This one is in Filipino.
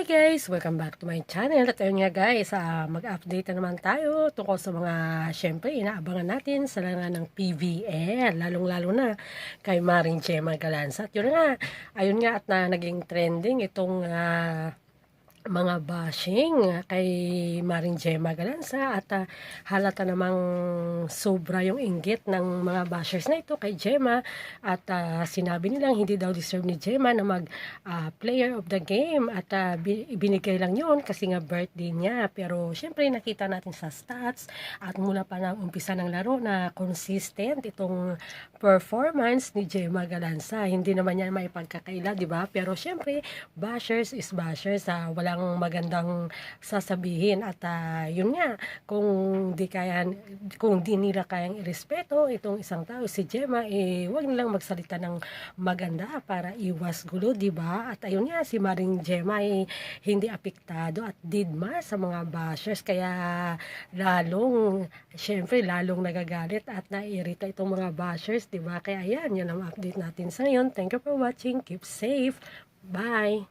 Hi guys! Welcome back to my channel. At ayun nga guys, ah, mag-update na naman tayo tungkol sa mga, syempre, inaabangan natin sa larangan ng PVL. Lalong-lalo na kay Maring Gemma Galanza. At yun nga, ayun nga at na naging trending itong ah, mga bashing kay Maring Gemma Galanza at ah, halata namang sobra yung inggit ng mga bashers na ito kay Gemma at ah, sinabi nilang hindi daw deserve ni Gemma na mag ah, player of the game at ah, bi- ibinigay lang yun kasi nga birthday niya. Pero syempre nakita natin sa stats at mula pa ng umpisa ng laro na consistent itong performance ni Gemma Galanza hindi naman yan may pagkakaila di pero syempre bashers is bashers ah, walang magandang sasabihin. At ah, yun nga kung di kaya kung di nila kayang irespeto itong isang tao si Gemma eh wag nilang magsalita ng maganda para iwas gulo di ba? At ayun nga si Maring Gemma eh, hindi apektado at didma sa mga bashers. Kaya lalong syempre lalong nagagalit at naiirita itong mga bashers di ba? Kaya ayan yan ang update natin sa ngayon. Thank you for watching. Keep safe. Bye